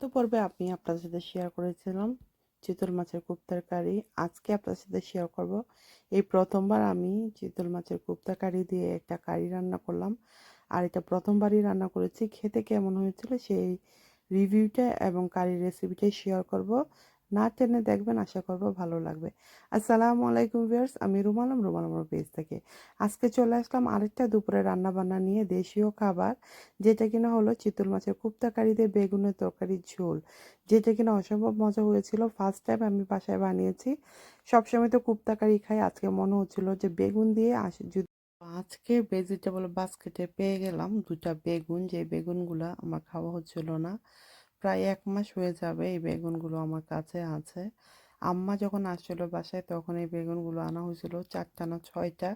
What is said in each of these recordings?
গত পর্বে আমি আপনাদের সাথে শেয়ার করেছিলাম চিতল মাছের কোপ্তার কারি। আজকে আপনার সাথে শেয়ার করব। এই প্রথমবার আমি চিতল মাছের কোপ্তা কারি দিয়ে একটা কারি রান্না করলাম। আর এটা প্রথমবারই রান্না করেছি। খেতে কেমন হয়েছিল সেই রিভিউটা এবং কারি রেসিপিটাই শেয়ার করব। না টেনে দেখবেন, আশা করব ভালো লাগবে। আসসালামু আলাইকুম ভিউয়ার্স, আমি রুমালাম রুমালাম পেজ থেকে। আজকে চলে আসলাম আরেকটা দুপুরে রান্না বান্না নিয়ে দেশীয় খাবার, যেটা কিনা হলো চিতল মাছের কুপ্তা দিয়ে বেগুনের তরকারির ঝোল। যেটা কিনা অসম্ভব মজা হয়েছিল ফার্স্ট টাইম আমি বাসায় বানিয়েছি। সবসময় তো কুপ্তা কারি খাই, আজকে মনে হচ্ছিল যে বেগুন দিয়ে আসে আজকে ভেজিটেবল বাস্কেটে পেয়ে গেলাম দুটা বেগুন, যে বেগুনগুলো আমার খাওয়া হচ্ছিল না। প্রায় এক মাস হয়ে যাবে এই বেগুনগুলো আমার কাছে আছে। আম্মা যখন আসছিল বাসায় তখন এই বেগুনগুলো আনা হয়েছিল চারটা না ছয়টা।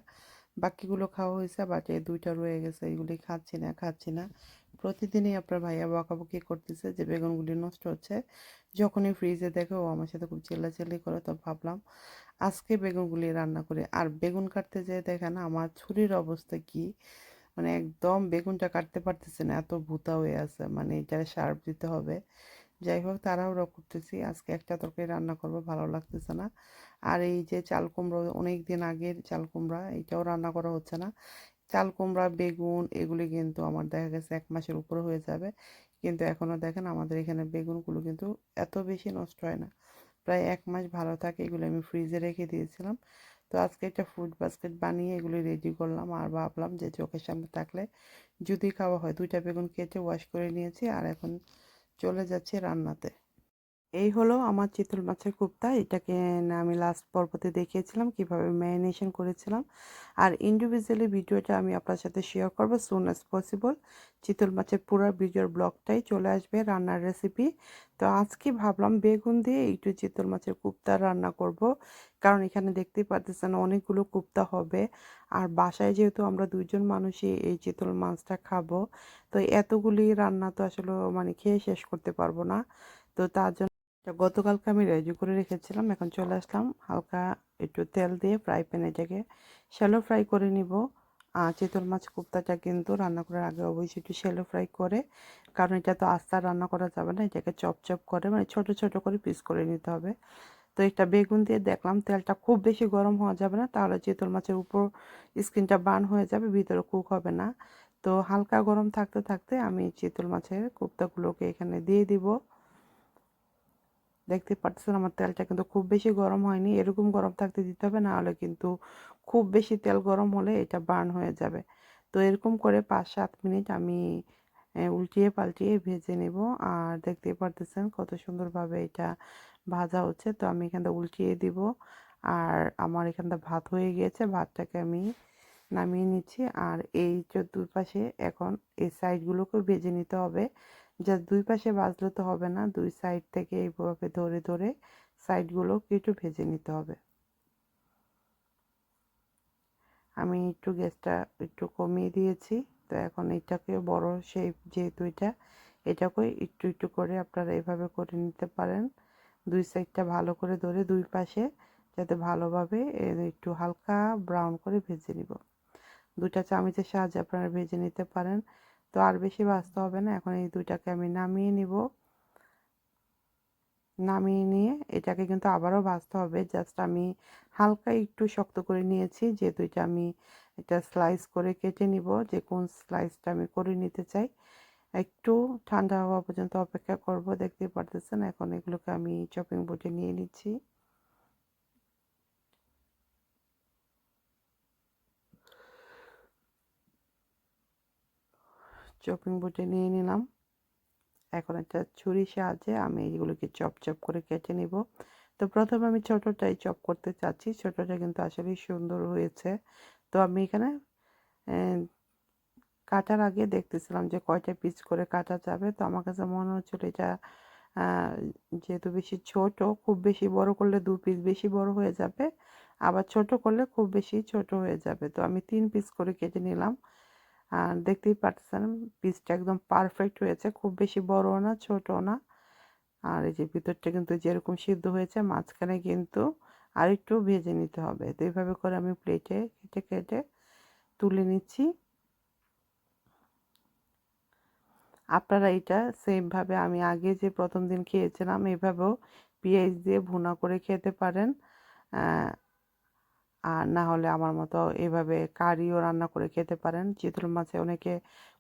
বাকিগুলো খাওয়া হয়েছে বাট এই দুইটা রয়ে গেছে এগুলি খাচ্ছি না খাচ্ছি না। প্রতিদিনই আপনার ভাইয়া বকাবকি করতেছে যে বেগুনগুলি নষ্ট হচ্ছে। যখনই ফ্রিজে দেখে ও আমার সাথে খুব চিল্লাচিল্লি করে তো ভাবলাম আজকে বেগুনগুলি রান্না করে। আর বেগুন কাটতে যেয়ে দেখে না আমার ছুরির অবস্থা কি। মানে একদম বেগুনটা কাটতে পারতেছে না, এত ভূতা হয়ে আছে মানে এটা শার্প দিতে হবে। যাই হোক, তাড়াহুড়ো করতেছি, আজকে একটা তরকারি রান্না করব, ভালো লাগতেছে না। আর এই যে চাল কুমড়ো অনেক দিন আগের চাল কুমড়া এইটাও রান্না করা হচ্ছে না। চাল কুমড়া, বেগুন, এগুলি কিন্তু আমার দেখা গেছে এক মাসের উপরে হয়ে যাবে। কিন্তু এখনও দেখেন আমাদের এখানে বেগুনগুলো কিন্তু এত বেশি নষ্ট হয় না। প্রায় এক মাস ভালো থাকে, এগুলো আমি ফ্রিজে রেখে দিয়েছিলাম। তো আজকে একটা ফুড বাস্কেট বানিয়ে এগুলি রেডি করলাম আর ভাবলাম যে চোখের সামনে থাকলে যদি খাওয়া হয়। দুইটা বেগুন কেটে ওয়াশ করে নিয়েছি আর এখন চলে যাচ্ছে রান্নাতে। এই হলো আমার চিতল মাছের কুপ্তা। এটাকে আমি লাস্ট পর্বতে দেখিয়েছিলাম, কীভাবে ম্যারিনেশন করেছিলাম। আর ইন্ডিভিজুয়ালি ভিডিওটা আমি আপনার সাথে শেয়ার করব সুন অ্যাজ পসিবল চিতল মাছের পুরো ভিডিওর ব্লগটাই চলে আসবে রান্নার রেসিপি তো আজকে ভাবলাম বেগুন দিয়ে একটু চিতল মাছের কুপ্তা রান্না করব। কারণ এখানে দেখতেই পারতেছেন অনেকগুলো কুপ্তা হবে। আর বাসায় যেহেতু আমরা দুজন মানুষই এই চিতল মাছটা খাব, তো এতগুলি রান্না তো আসলে মানে খেয়ে শেষ করতে পারব না। তো তার জন্য গতকালকে আমি রেডি করে রেখেছিলাম, এখন চলে আসলাম হালকা একটু তেল দিয়ে ফ্রাই প্যানে এটাকে শ্যালো ফ্রাই করে নিব। চিতল মাছ কুপ্তাটা কিন্তু রান্না করার আগে অবশ্যই একটু শ্যালো ফ্রাই করে, কারণ এটা তো আস্তা রান্না করা যাবে না, এটাকে চপ চপ করে মানে ছোট ছোট করে পিস করে নিতে হবে। তো এটা বেগুন দিয়ে দেখলাম তেলটা খুব বেশি গরম হওয়া যাবে না, তাহলে চিতল মাছের উপর স্কিনটা বার্ন হয়ে যাবে, ভিতরে কুক হবে না। তো হালকা গরম থাকতে থাকতে আমি চিতল মাছের কুপ্তাগুলোকে এখানে দিয়ে দিব। দেখতে পাচ্ছেন আমার তেলটা কিন্তু খুব বেশি গরম হয়নি। এরকম গরম থাকতে দিতে হবে, না হলে কিন্তু খুব বেশি তেল গরম হলে এটা বার্ন হয়ে যাবে। তো এরকম করে পাঁচ সাত মিনিট আমি উল্টিয়ে পাল্টিয়ে ভেজে নেব। আর দেখতে পারতেছেন কত সুন্দরভাবে এটা ভাজা হচ্ছে। তো আমি এখানটা উল্টিয়ে দিব। আর আমার এখানটা ভাত হয়ে গিয়েছে, ভাতটাকে আমি নামিয়ে নিচ্ছি। আর এই দুই পাশে এখন এই সাইডগুলোকেও ভেজে নিতে হবে। যা দুই পাশে বাজলে তো হবে না, দুই সাইড থেকে এইভাবে ধরে ধরে সাইডগুলো একটু ভেজে নিতে হবে। আমি একটু গ্যাসটা একটু কমিয়ে দিয়েছি, তো এখন এটাকে বড় শেপ যেহেতু এটা, এটাকে একটু একটু করে আপনারা এভাবে করে নিতে পারেন। দুই সাইডটা ভালো করে ধরে দুই পাশে যাতে ভালোভাবে একটু হালকা ব্রাউন করে ভেজে নিব। দুটা চামচের সাহায্যে আপনারা ভেজে নিতে পারেন। তো আর বেশি ভাজতে হবে না। এখন এই দুইটাকে আমি নামিয়ে নিব। নামিয়ে নিয়ে এটাকে কিন্তু আবারও ভাজতে হবে। জাস্ট আমি হালকা একটু শক্ত করে নিয়েছি, যে দুইটা আমি এটা স্লাইস করে কেটে নিব। যে কোন স্লাইসটা আমি করে নিতে চাই। একটু ঠান্ডা হওয়া পর্যন্ত অপেক্ষা করব দেখতে পারতেছেন। এখন এগুলোকে আমি চপিং বোর্ডে নিয়ে নিচ্ছি। চপিং বোর্ডে নিয়ে নিলাম। এখন একটা ছুরির সাহায্যে আমি এইগুলোকে চপ চপ করে কেটে নিব। তো প্রথমে আমি ছোটোটাই চপ করতে চাচ্ছি, ছোটোটা কিন্তু আসলেই সুন্দর হয়েছে। তো আমি এখানে কাটার আগে দেখতেছিলাম যে কয়টা পিস করে কাটা যাবে। তো আমার কাছে মনে হচ্ছিল এটা যেহেতু বেশি ছোট, খুব বেশি বড় করলে দু পিস বেশি বড় হয়ে যাবে। আবার ছোট করলে খুব বেশি ছোট হয়ে যাবে। তো আমি তিন পিস করে কেটে নিলাম। আর দেখতেই পাচ্ছেন পিসটা একদম পারফেক্ট হয়েছে, খুব বেশি বড়ও না, ছোটও না। আর এই যে ভিতরটা কিন্তু যেরকম সিদ্ধ হয়েছে, মাঝখানে কিন্তু আরেকটু ভেজে নিতে হবে। তো এইভাবে করে আমি প্লেটে কেটে কেটে তুলে নিচ্ছি। আপনারা এটা সেমভাবে আমি আগে যে প্রথম দিন খেয়েছিলাম, এভাবেও পেঁয়াজ দিয়ে ভুনা করে খেতে পারেন। আর না হলে আমার মতো এভাবে কারিও রান্না করে খেতে পারেন। চিতল মাছে অনেকে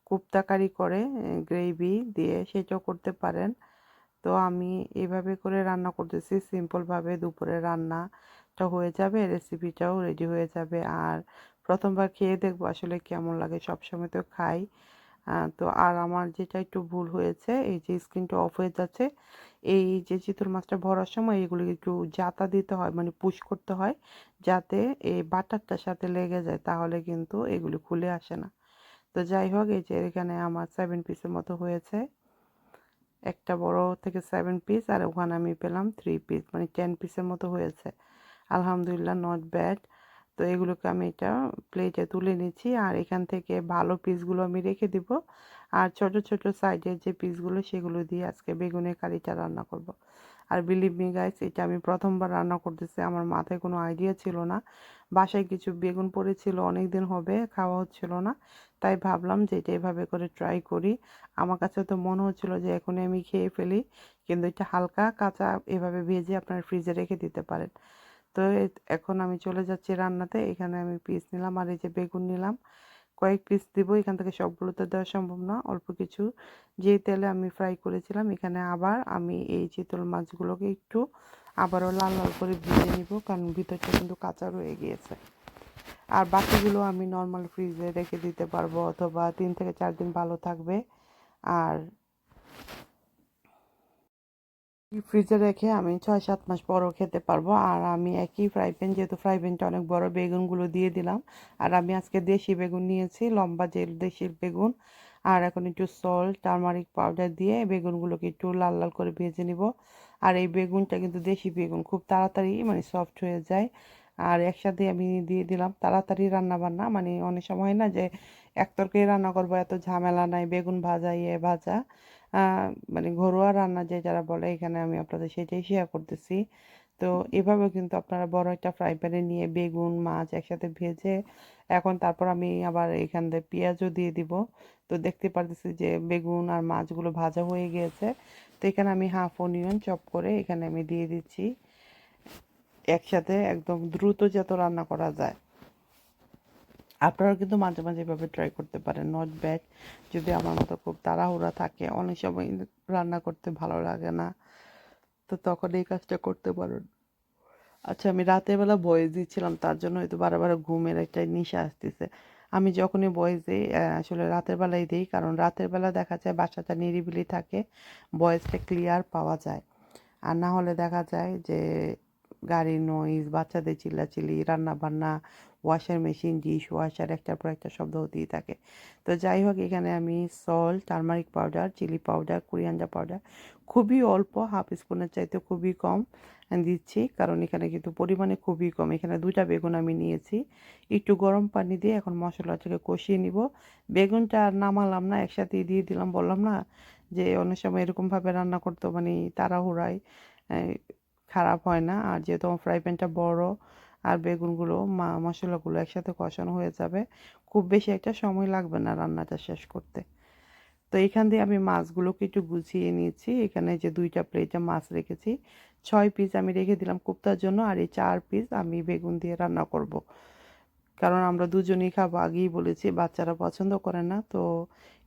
কুপ্তা কারি করে গ্রেভি দিয়ে সেটাও করতে পারেন। তো আমি এভাবে করে রান্না করতেছি। সিম্পলভাবে দুপুরে রান্নাটা হয়ে যাবে রেসিপিটাও রেডি হয়ে যাবে। আর প্রথমবার খেয়ে দেখব আসলে কেমন লাগে। সবসময় তো খাই। তো আর আমার যেটা একটু ভুল হয়েছে, এই যে স্ক্রিনটা অফ হয়ে যাচ্ছে, এই যে চিতল মাছটা ভরার সময় এগুলো একটু জাতা দিতে হয় মানে পুশ করতে হয়, যাতে এই বাটারটার সাথে লেগে যায়, তাহলে কিন্তু এগুলি খুলে আসে না। তো যাই হোক, এই যে এখানে আমার সেভেন পিসের মতো হয়েছে। একটা বড় থেকে সেভেন পিস আর ওখানে আমি পেলাম থ্রি পিস মানে টেন পিসের মতো হয়েছে। আলহামদুলিল্লাহ নট ব্যাড তো এগুলোকে আমি এটা প্লেটে তুলে নিচ্ছি। আর এখান থেকে ভালো পিসগুলো আমি রেখে দিব। আর ছোট ছোট সাইডের যে পিসগুলো সেগুলো দিয়ে আজকে বেগুনের কারিটা রান্না করব। আর বিলিভ মি গাইস এটা আমি প্রথমবার রান্না করতেছি। আমার মাথায় কোনো আইডিয়া ছিল না। বাসায় কিছু বেগুন পড়েছিল অনেক দিন হবে, খাওয়া হচ্ছিল না। তাই ভাবলাম যে এটা এভাবে করে ট্রাই করি। আমার কাছে তো মনে হচ্ছিল যে এখনই আমি খেয়ে ফেলি। কিন্তু এটা হালকা, কাঁচা এভাবে ভেজে আপনার ফ্রিজে রেখে দিতে পারেন। তো এখন আমি চলে যাচ্ছি রান্নাতে। এখানে আমি পিস নিলাম আর এই যে বেগুন নিলাম। কয়েক পিস দিব, এখান থেকে সবগুলো তো দেওয়া সম্ভব না, অল্প কিছু। যে তেলে আমি ফ্রাই করেছিলাম, এখানে আবার আমি এই চিতল মাছগুলোকে একটু আবারও লাল লাল করে ভেজে নিব, কারণ ভিতরটা কিন্তু কাঁচা রয়ে গিয়েছে। আর বাকিগুলো আমি নর্মাল ফ্রিজে রেখে দিতে পারব, অথবা তিন থেকে চার দিন ভালো থাকবে। আর ফ্রিজে রেখে আমি ছয় সাত মাস পরও খেতে পারব। আর আমি একই ফ্রাই প্যান যেহেতু ফ্রাই প্যানটা অনেক বড়, বেগুনগুলো দিয়ে দিলাম। আর আমি আজকে দেশি বেগুন নিয়েছি, লম্বা যে দেশি বেগুন। আর এখন একটু সল্ট টারমারিক পাউডার দিয়ে বেগুনগুলোকে একটু লাল লাল করে ভেজে নিব। আর এই বেগুনটা কিন্তু দেশি বেগুন, খুব তাড়াতাড়ি মানে সফট হয়ে যায়। আর একসাথে আমি দিয়ে দিলাম তাড়াতাড়ি রান্না বান্না। মানে অনেক সময় না যে, এক তরকারি রান্না করব, এত ঝামেলা নাই, বেগুন ভাজা ইয়ে ভাজা। মানে ঘরোয়া রান্না যে যারা বলে এখানে আমি আপনাদের সেটাই শেয়ার করতেছি। তো এভাবে কিন্তু আপনারা বড় একটা ফ্রাই প্যানে নিয়ে বেগুন মাছ একসাথে ভেজে এখন তারপর আমি আবার এখান থেকে পেঁয়াজও দিয়ে দিব। তো দেখতে পারতেছি যে বেগুন আর মাছগুলো ভাজা হয়ে গিয়েছে তো এখানে আমি হাফ অনিয়ন চপ করে এখানে আমি দিয়ে দিচ্ছি। একসাথে একদম দ্রুত যত রান্না করা যায়। আপনারাও কিন্তু মাঝে মাঝে এভাবে ট্রাই করতে পারেন। নট ব্যাড যদি আমার মতো খুব তাড়াহুড়া থাকে। অনেক সময় রান্না করতে ভালো লাগে না। তো তখন এই কাজটা করতে পারেন। আচ্ছা আমি রাতের বেলা ভয়েস দিচ্ছিলাম, তার জন্য হয়তো বারবার ঘুমের একটা নিশা আসতেছে। আমি যখনই বয়েস দিই আসলে রাতের বেলায় দিই, কারণ রাতের বেলা দেখা যায় বাসাটা নিরিবিলি থাকে বয়েসটা ক্লিয়ার পাওয়া যায়। আর না হলে দেখা যায় যে গাড়ির নয়েজ বাচ্চাদের চিল্লাচিল্লি রান্না বান্না ওয়াশার মেশিন ডিশ ওয়াশার একটার পর একটা শব্দ হতেই থাকে। তো যাই হোক, এখানে আমি salt turmeric powder chili powder coriander powder খুবই অল্প হাফ স্পুনের চাইতে খুবই কম দিচ্ছি, কারণ এখানে কিন্তু পরিমাণে খুবই কম। এখানে দুইটা বেগুন আমি নিয়েছি, একটু গরম পানি দিয়ে এখন মশলাটাকে কষিয়ে নিব। বেগুনটা আর নামালাম না একসাথে দিয়ে দিলাম, বললাম না যে অনেক সময় এরকমভাবে রান্না করতো মানে তাড়াহুড়ায় খারাপ হয় না। আর যেহেতু আমার ফ্রাই প্যানটা বড় আর বেগুনগুলো মশলাগুলো একসাথে কষানো হয়ে যাবে। খুব বেশি একটা সময় লাগবে না রান্নাটা শেষ করতে। তো এখান দিয়ে আমি মাছগুলোকে একটু গুছিয়ে নিয়েছি। এখানে যে দুইটা প্লেটে মাছ রেখেছি, ছয় পিস আমি রেখে দিলাম কুপ্তার জন্য। আর এই চার পিস আমি বেগুন দিয়ে রান্না করব। কারণ আমরা দুজনেই খাব, আগেই বলেছি, বাচ্চারা পছন্দ করে না, তো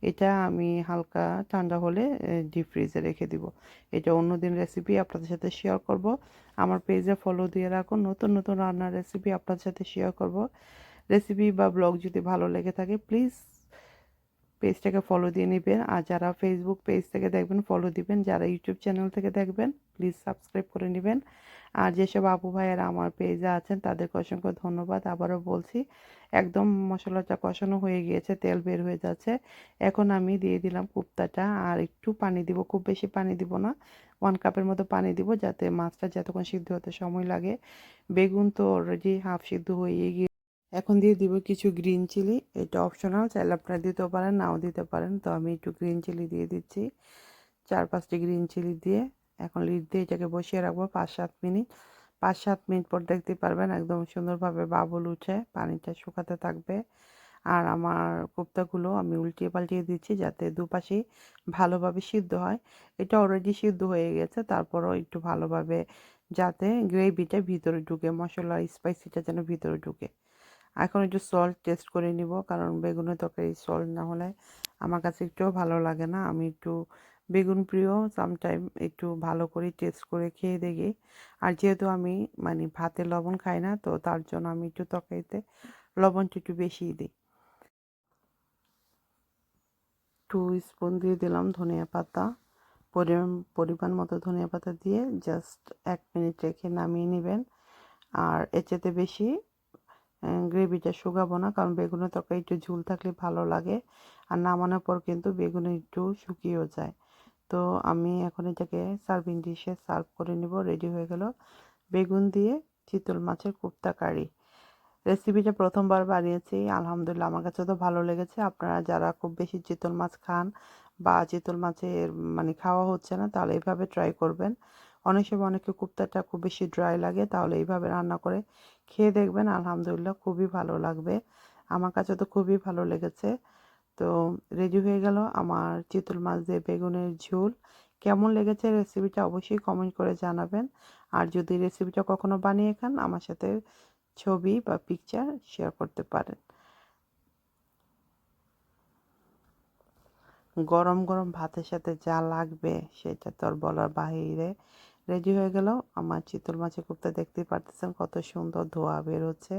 এটা আমি হালকা ঠান্ডা হলে ডিপ ফ্রিজে রেখে দিব। এটা অন্যদিন রেসিপি আপনাদের সাথে শেয়ার করব। আমার পেজে ফলো দিয়ে রাখুন, নতুন নতুন রান্নার রেসিপি আপনাদের সাথে শেয়ার করব। রেসিপি বা ব্লগ যদি ভালো লেগে থাকে প্লিজ পেজটাকে ফলো দিয়ে নেবেন। আর যারা ফেসবুক পেজ থেকে দেখবেন ফলো দিবেন। যারা ইউটিউব চ্যানেল থেকে দেখবেন প্লিজ সাবস্ক্রাইব করে নেবেন। আর যেসব আপু ভাইয়েরা আমার পেজে আছেন, তাদেরকে অসংখ্য ধন্যবাদ। আবারও বলছি, একদম মশলাটা কষানো হয়ে গিয়েছে, তেল বের হয়ে যাচ্ছে। এখন আমি দিয়ে দিলাম কুপ্তাটা। আর একটু পানি দিব, খুব বেশি পানি দিব না। ওয়ান কাপের মতো পানি দিব, যাতে মাছটা যতক্ষণ সিদ্ধ হতে সময় লাগে। বেগুন তো অলরেডি হাফ সিদ্ধ হয়ে গিয়ে এখন দিয়ে দিব কিছু গ্রিন চিলি এটা অপশনাল চাইলে আপনারা দিতেও পারেন, নাও দিতে পারেন। তো আমি একটু গ্রিন চিলি দিয়ে দিচ্ছি, চার পাঁচটি গ্রিন চিলি দিয়ে। এখন লিড দিয়ে এটাকে বসিয়ে রাখব পাঁচ সাত মিনিট। পাঁচ সাত মিনিট পর দেখতে পারবেন একদম সুন্দরভাবে বাবুল উঠে, পানিটা শুকাতে থাকবে। আর আমার কোপ্তাগুলো আমি উল্টিয়ে পাল্টিয়ে দিচ্ছি যাতে দুপাশেই ভালোভাবে সিদ্ধ হয়। এটা অলরেডি সিদ্ধ হয়ে গেছে, তারপরও একটু ভালোভাবে যাতে গ্রেভিটা ভিতরে ঢুকে মশলা স্পাইসিটা যেন ভিতরে ঢুকে। এখন একটু সল্ট টেস্ট করে নিব, কারণ বেগুনের তরকারি সল্ট না হলে আমার কাছে একটুও ভালো লাগে না। আমি একটু বেগুন প্রিয় সামটাইম একটু ভালো করে টেস্ট করে খেয়ে দেখি। আর যেহেতু আমি মানে ভাতে লবণ খাই না, তো তার জন্য আমি একটু তরকারিতে লবণটা একটু বেশিই দিই। টু স্পুন দিয়ে দিলাম ধনিয়া পাতা। পরিমাণ মতো ধনিয়া পাতা দিয়ে জাস্ট এক মিনিট রেখে নামিয়ে নেবেন। আর এর চেতে বেশি গ্রেভিটা শুকাবো না, কারণ বেগুনের তরকারি একটু ঝুল থাকলে ভালো লাগে। আর নামানোর পর কিন্তু বেগুন একটু শুকিয়েও যায়। তো আমি এখন এটাকে সার্ভিং ডিশে সার্ভ করে নেব, রেডি হয়ে গেল বেগুন দিয়ে চিতল মাছের কুপ্তা কারি। রেসিপিটা প্রথমবার বানিয়েছি, আলহামদুলিল্লাহ আমার কাছে তো ভালো লেগেছে। আপনারা যারা খুব বেশি চিতল মাছ খান বা চিতল মাছের মানে খাওয়া হচ্ছে না, তাহলে এইভাবে ট্রাই করবেন। অনেক সময় অনেকে কুপ্তাটা খুব বেশি ড্রাই লাগে, তাহলে এইভাবে রান্না করে খেয়ে দেখবেন, আলহামদুলিল্লাহ খুবই ভালো লাগবে। আমার কাছে তো খুবই ভালো লেগেছে। তো রেডি হয়ে গেল আমার চিতল মাছ দিয়ে বেগুনের ঝোল। কেমন লেগেছে রেসিপিটা অবশ্যই কমেন্ট করে জানাবেন। আর যদি রেসিপিটা কখনো বানিয়ে খান, আমার সাথে ছবি বা পিকচার শেয়ার করতে পারেন। গরম গরম ভাতের সাথে যা লাগবে, সেটা তো আর বলার বাহিরে। রেডি হয়ে গেল আমার চিতল মাছের কুপ্তা দেখতেই পারতেছেন কত সুন্দর ধোয়া বের হচ্ছে।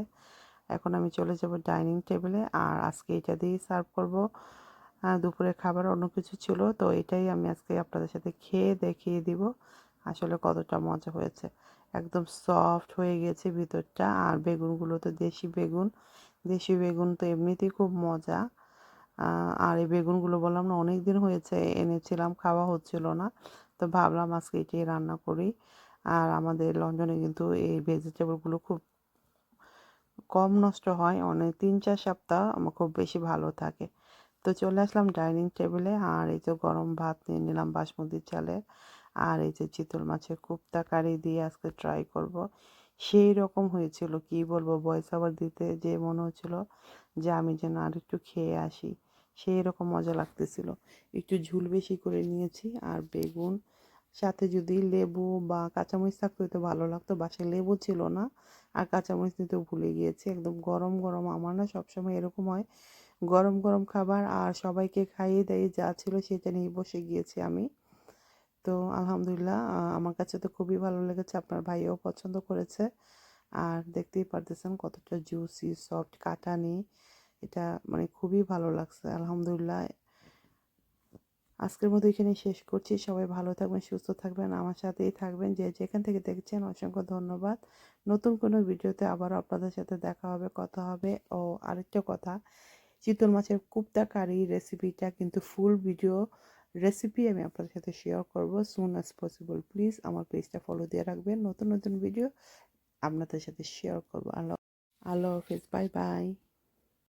এখন আমি চলে যাব ডাইনিং টেবিলে আর আজকে এটা দিয়েই সার্ভ করব। দুপুরে খাবার অন্য কিছু ছিল, তো এটাই আমি আজকে আপনাদের সাথে খেয়ে দেখিয়ে দিব আসলে কতটা মজা হয়েছে। একদম সফট হয়ে গেছে ভিতরটা আর বেগুনগুলো তো দেশি বেগুন। দেশি বেগুন তো এমনিতেই খুব মজা। আর এই বেগুনগুলো বললাম না অনেক দিন হয়েছে এনেছিলাম, খাওয়া হচ্ছিল না। তো ভাবলাম আজকে এটাই রান্না করি। আর আমাদের লন্ডনে কিন্তু এই ভেজিটেবলগুলো খুব কম নষ্ট হয় অনেক তিন চার সপ্তাহ আমার খুব বেশি ভালো থাকে। তো চলে আসলাম ডাইনিং টেবিলে, আর এই যে গরম ভাত নিয়ে নিলাম বাসমতি চালে আর এই যে চিতল মাছের কুপ্তা কারি দিয়ে আজকে ট্রাই করব। সেই রকম হয়েছিল, কি বলব বয়স আবার দিতে যে মনে হচ্ছিল যে আমি যেন আর একটু খেয়ে আসি। সেই রকম মজা লাগতেছিল। একটু ঝুল বেশি করে নিয়েছি আর বেগুন। সাথে যদি লেবু বা কাঁচামরিচ থাকতো তো ভালো লাগতো। বাসায় লেবু ছিল না আর কাঁচামরিচ নিতে ভুলে গিয়েছি। একদম গরম গরম। আমার না সবসময় এরকম হয়, গরম গরম খাবার আর সবাইকে খাইয়ে দিয়ে, যা ছিল সেটা নিয়ে বসে গিয়েছি আমি। তো আলহামদুলিল্লাহ আমার কাছে তো খুবই ভালো লেগেছে। আপনার ভাইও পছন্দ করেছে। আর দেখতেই পারতেছেন কতটা জুসি সফট কাটা নেই এটা মানে খুবই ভালো লাগছে, আলহামদুলিল্লাহ। আজকের মতো এখানে শেষ করছি। সবাই ভালো থাকবেন, সুস্থ থাকবেন, আমার সাথেই থাকবেন। যে যেখান থেকে দেখছেন, অসংখ্য ধন্যবাদ। নতুন কোনো ভিডিওতে আবার আপনাদের সাথে দেখা হবে, কথা হবে ও আরেকটা কথা। চিতল মাছের কুপ্তা কারি রেসিপিটা কিন্তু ফুল ভিডিও রেসিপি আমি আপনাদের সাথে শেয়ার করব সুন অ্যাজ পসিবল প্লিজ আমার পেজটা ফলো দিয়ে রাখবেন। নতুন নতুন ভিডিও আপনাদের সাথে শেয়ার করব। আল্লাহ আল্লাহ হাফিজ। Bye bye